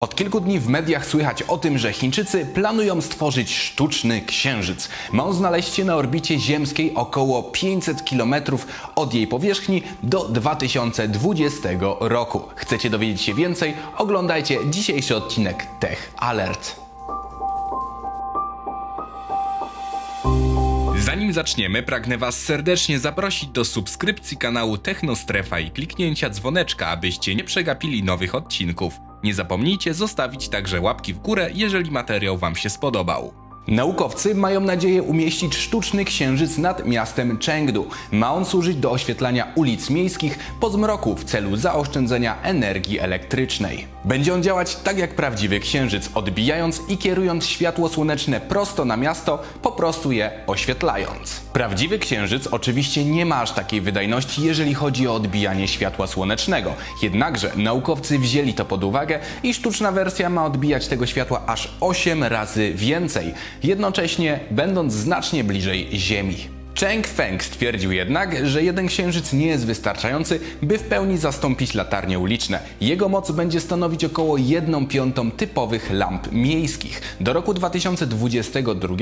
Od kilku dni w mediach słychać o tym, że Chińczycy planują stworzyć sztuczny księżyc. Ma on znaleźć się na orbicie ziemskiej około 500 km od jej powierzchni do 2020 roku. Chcecie dowiedzieć się więcej? Oglądajcie dzisiejszy odcinek Tech Alert. Zanim zaczniemy, pragnę Was serdecznie zaprosić do subskrypcji kanału Technostrefa i kliknięcia dzwoneczka, abyście nie przegapili nowych odcinków. Nie zapomnijcie zostawić także łapki w górę, jeżeli materiał Wam się spodobał. Naukowcy mają nadzieję umieścić sztuczny księżyc nad miastem Chengdu. Ma on służyć do oświetlania ulic miejskich po zmroku w celu zaoszczędzenia energii elektrycznej. Będzie on działać tak jak prawdziwy księżyc, odbijając i kierując światło słoneczne prosto na miasto, po prostu je oświetlając. Prawdziwy księżyc oczywiście nie ma aż takiej wydajności, jeżeli chodzi o odbijanie światła słonecznego. Jednakże naukowcy wzięli to pod uwagę i sztuczna wersja ma odbijać tego światła aż 8 razy więcej, jednocześnie będąc znacznie bliżej Ziemi. Cheng Feng stwierdził jednak, że jeden księżyc nie jest wystarczający, by w pełni zastąpić latarnie uliczne. Jego moc będzie stanowić około 1 piątą typowych lamp miejskich. Do roku 2022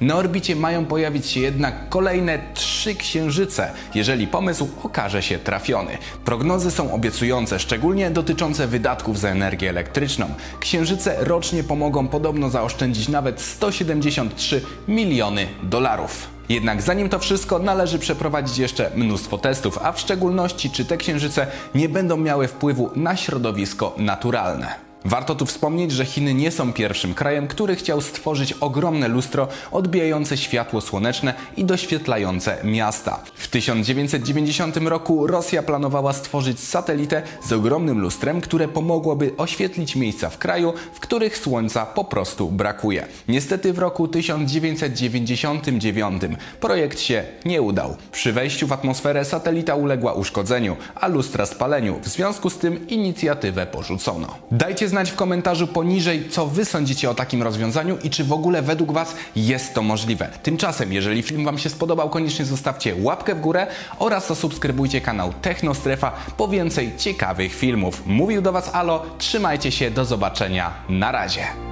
na orbicie mają pojawić się jednak kolejne trzy księżyce, jeżeli pomysł okaże się trafiony. Prognozy są obiecujące, szczególnie dotyczące wydatków za energię elektryczną. Księżyce rocznie pomogą podobno zaoszczędzić nawet 173 miliony dolarów. Jednak zanim to wszystko, należy przeprowadzić jeszcze mnóstwo testów, a w szczególności czy te księżyce nie będą miały wpływu na środowisko naturalne. Warto tu wspomnieć, że Chiny nie są pierwszym krajem, który chciał stworzyć ogromne lustro odbijające światło słoneczne i doświetlające miasta. W 1990 roku Rosja planowała stworzyć satelitę z ogromnym lustrem, które pomogłoby oświetlić miejsca w kraju, w których słońca po prostu brakuje. Niestety w roku 1999 projekt się nie udał. Przy wejściu w atmosferę satelita uległa uszkodzeniu, a lustra spaleniu. W związku z tym inicjatywę porzucono. Dajcie znać w komentarzu poniżej, co wy sądzicie o takim rozwiązaniu i czy w ogóle według was jest to możliwe. Tymczasem, jeżeli film wam się spodobał, koniecznie zostawcie łapkę w górę oraz zasubskrybujcie kanał Technostrefa po więcej ciekawych filmów. Mówił do was Alo, trzymajcie się, do zobaczenia, na razie.